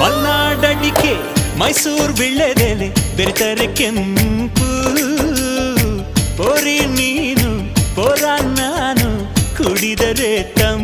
ಮಲ್ನಾಡಡಿಕೆ ಮೈಸೂರು ಬಿಳ್ಳೆದೆಲೆ ಬೆರೆತರೆ ಕೆಂಪು. ಪೋರಿ ನೀನು ಪೋರ ನಾನು ಕುಡಿದರೆ ತಮ್ಮ